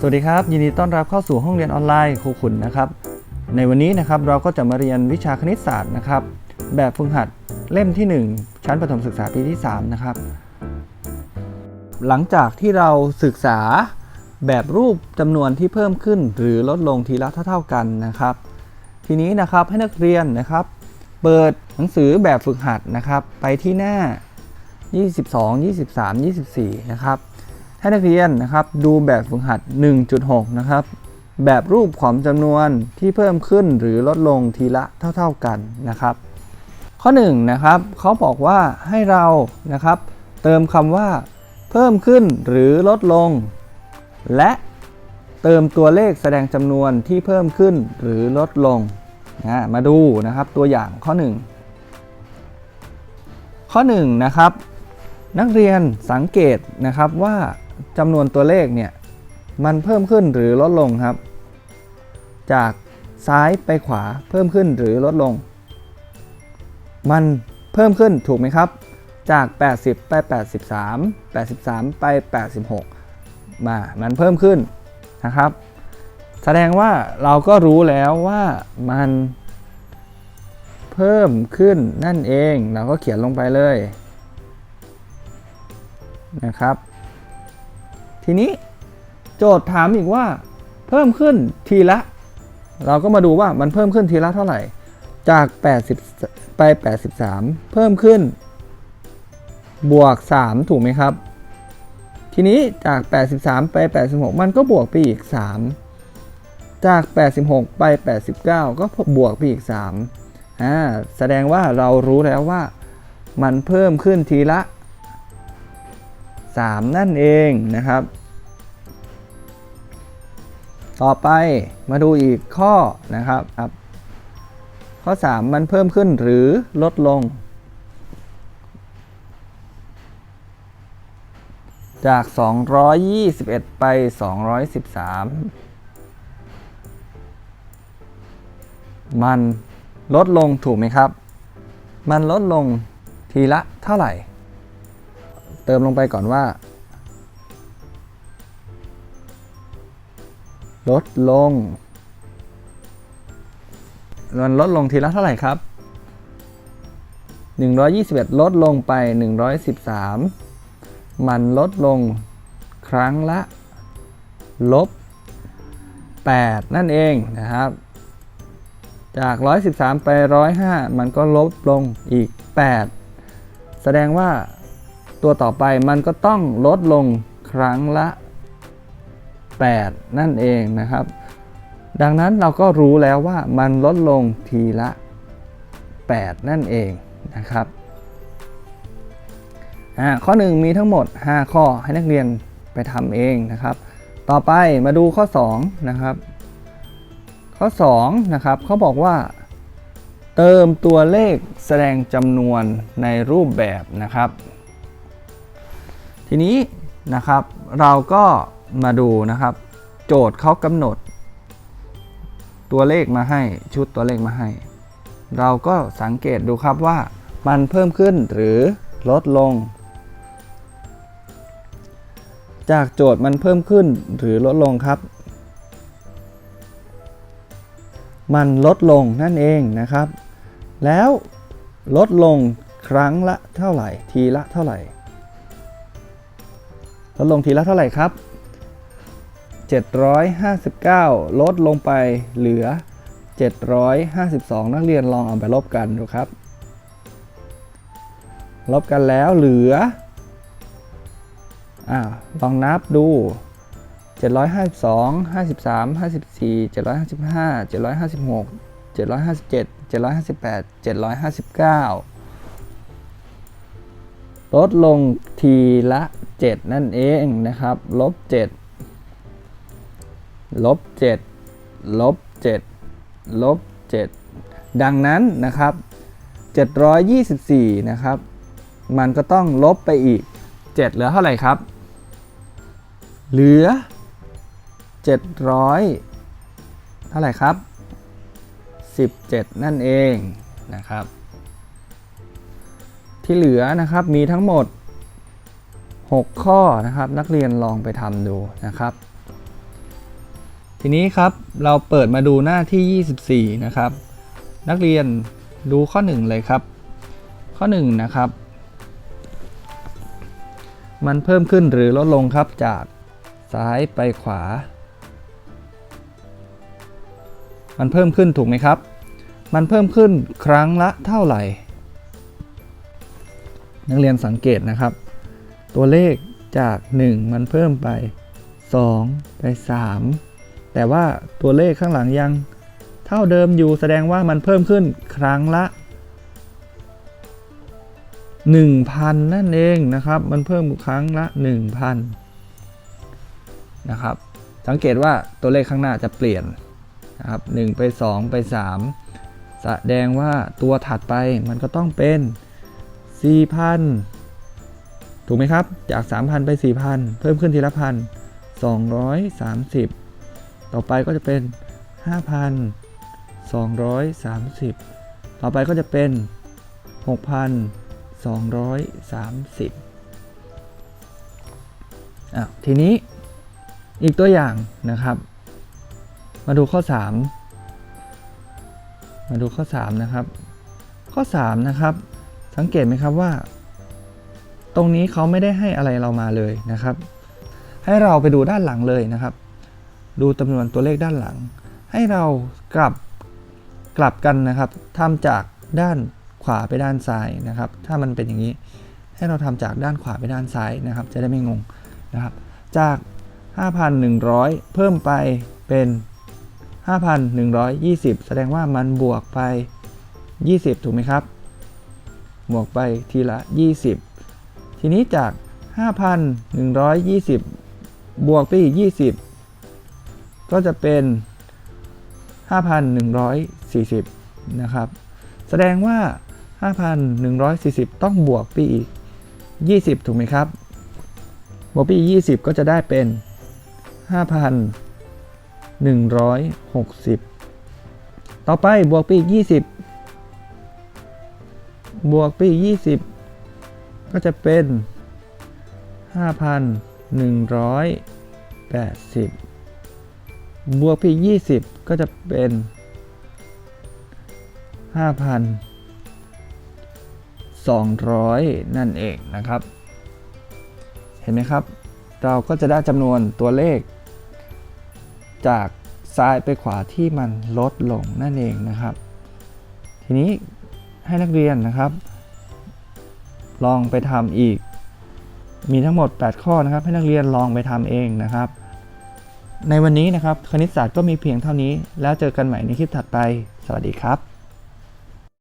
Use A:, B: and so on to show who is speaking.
A: สวัสดีครับ ยินดีต้อนรับเข้าสู่ห้องเรียนออนไลน์ครูขุนนะครับ ในวันนี้นะครับเราก็จะมาเรียนวิชาคณิตศาสตร์นะครับ แบบฝึกหัดเล่มที่ 1 ชั้นประถมศึกษาปีที่ 3 นะครับ หลังจากที่เราศึกษาแบบรูปจำนวนที่เพิ่มขึ้น หรือลดลงทีละเท่า ๆกันนะครับ ทีนี้นะครับให้นักเรียนนะครับ เปิดหนังสือแบบฝึกหัดนะครับ ไปที่หน้า 22 23 24 นะครับ ให้นักเรียนนะครับดูแบบฝึกหัด 1.6 นะครับ แบบรูปของจำนวนที่เพิ่มขึ้นหรือลดลงทีละเท่า ๆกันนะครับ ข้อ1นะครับเขาบอกว่าให้เรานะครับ เติมคำว่า เพิ่มขึ้นหรือลดลง และเติมตัวเลขแสดงจำนวนที่เพิ่มขึ้นหรือลดลงนะมาดูนะครับตัวอย่างข้อ 1 ข้อ1นะครับนักเรียนสังเกตนะครับว่า จำนวนตัวเลขเนี่ยมันเพิ่มขึ้นหรือลดลงครับ จากซ้ายไปขวาเพิ่มขึ้นหรือลดลง มันเพิ่มขึ้นถูกไหมครับ จาก 80 ไป 83 83 ไป 86 มา มันเพิ่มขึ้นนะครับ แสดงว่าเราก็รู้แล้วว่ามันเพิ่มขึ้นนั่นเอง เราก็เขียนลงไปเลยนะครับ ทีนี้โจทย์ถามอีกว่าเพิ่มขึ้นทีละ เราก็มาดูว่ามันเพิ่มขึ้นทีละเท่าไหร่ จาก 80 ไป 83 เพิ่มขึ้น บวก 3 ถูกไหมครับ ทีนี้จาก 83 ไป 86 มันก็บวกไปอีก 3 จาก 86 ไป 89 ก็บวกไปอีก3อ่าแสดงว่าเรารู้แล้วว่ามันเพิ่มขึ้นทีละ 3 นั่นเองนะครับ ต่อไปมาดูอีกข้อนะครับครับข้อ 3 มันเพิ่มขึ้นหรือลดลง จาก 221 ไป 213 มันลดลงถูกไหมครับ มันลดลงทีละเท่าไหร่ เติมลงไปก่อนว่า ลดลงมันลดลงทีละเท่าไหร่ครับ 121 ลดลงไป 113 มันลดลงครั้งละ ลบ 8 นั่นเองนะครับ จาก 113 ไป 105 มันก็ลบลงอีก 8 แสดงว่า ตัวต่อไปมันก็ต้องลดลงครั้งละ 8 นั่นเองนะครับ ดังนั้นเราก็รู้แล้วว่ามันลดลงทีละ 8 นั่นเองนะครับอ่าข้อ 1 มีทั้งหมด 5 ข้อให้นักเรียนไปทำเองนะครับ ต่อไปมาดูข้อ 2 นะครับ ข้อ 2 นะครับเขาบอกว่า เติมตัวเลขแสดงจำนวนในรูปแบบนะครับ ทีนี้นะครับเราก็มาดูนะครับ โจทย์เขากำหนด ตัวเลขมาให้ชุดตัวเลขมาให้ เราก็สังเกตดูครับว่ามันเพิ่มขึ้นหรือลดลง จากโจทย์มันเพิ่มขึ้นหรือลดลงครับ มันลดลงนั่นเองนะครับ แล้วลดลงครั้งละเท่าไหร่ทีละเท่าไหร่ ลดลงทีละเท่าไหร่ครับ 759 ลดลงไปเหลือ 752 นักเรียนลองเอาไปลบกันดูครับ ลบกันแล้วเหลืออ่าลองนับดู 752 53 54 755 756 757 758 759 ลดลงทีละ 7 นั่นเองนะครับลบ7ลบ7ลบ7ลบ7ดังนั้นนะครับ 724 นะครับ มันก็ต้องลบไปอีก 7 เหลือเท่าไหร่ครับ เหลือ 700 เท่าไหร่ครับ 17 นั่นเองนะครับ ที่เหลือนะครับมีทั้งหมด 6 ข้อนะครับ นักเรียนลองไปทำดูนะครับ ทีนี้ครับเราเปิดมาดูหน้าที่ 24 นะครับ นักเรียนดูข้อ 1 เลยครับ ข้อ 1 นะครับ มันเพิ่มขึ้นหรือลดลงครับจากซ้ายไปขวา มันเพิ่มขึ้นถูกไหมครับ มันเพิ่มขึ้นครั้งละเท่าไหร่ นักเรียนสังเกตนะครับ ตัวเลขจาก 1 มันเพิ่มไป 2 ไป 3 แต่ว่าตัวเลขข้างหลังยัง เท่าเดิมอยู่แสดงว่ามันเพิ่มขึ้นครั้งละ 1,000 นั่นเองนะครับ มันเพิ่มครั้งละ 1,000 นะครับ สังเกตว่าตัวเลขข้างหน้าจะเปลี่ยนนะครับ1ไป 2 ไป 3 แสดงว่าตัวถัดไปมันก็ต้องเป็น 4,000 ถูกไหมครับ จาก 3,000 ไป 4,000 เพิ่มขึ้นทีละพัน230 ต่อไปก็จะเป็น 5,230 ต่อไปก็จะเป็น 6,230อะทีนี้อีกตัวอย่างนะครับ มาดูข้อ 3 มาดูข้อ 3 นะครับ ข้อ 3 นะครับ สังเกตไหมครับว่า ตรงนี้เขาไม่ได้ให้อะไรเรามาเลยนะครับ ให้เราไปดูด้านหลังเลยนะครับ ดูจำนวนตัวเลขด้านหลัง ให้เรากลับกลับกันนะครับทำจากด้านขวาไปด้านซ้ายนะครับ ถ้ามันเป็นอย่างนี้ ให้เราทำจากด้านขวาไปด้านซ้ายนะครับ จะได้ไม่งงนะครับ จาก 5,100 เพิ่มไปเป็น 5,120 แสดงว่ามันบวกไป 20 ถูกไหมครับ บวกไปทีละ 20 ทีนี้จาก 5,120 บวกไปอีก 20 ก็จะเป็น 5,140 นะครับ แสดงว่า 5,140 ต้องบวกไปอีก 20 ถูกไหมครับ บวกไปอีก 20 ก็จะได้เป็น 5,160 ต่อไปบวกไปอีก 20 บวกไปอีก 20 ก็จะเป็น 5,180 บวกไปอีก20 ก็จะเป็น 5,200 นั่นเองนะครับ เห็นไหมครับ เราก็จะได้จำนวนตัวเลข จากซ้ายไปขวาที่มันลดลงนั่นเองนะครับ ทีนี้ให้นักเรียนนะครับ ลองไปทำอีก มีทั้งหมด 8 ข้อนะครับ ให้นักเรียนลองไปทำเองนะครับ ในวันนี้นะครับคณิตศาสตร์ก็มีเพียงเท่านี้ แล้วเจอกันใหม่ในคลิปถัดไป สวัสดีครับ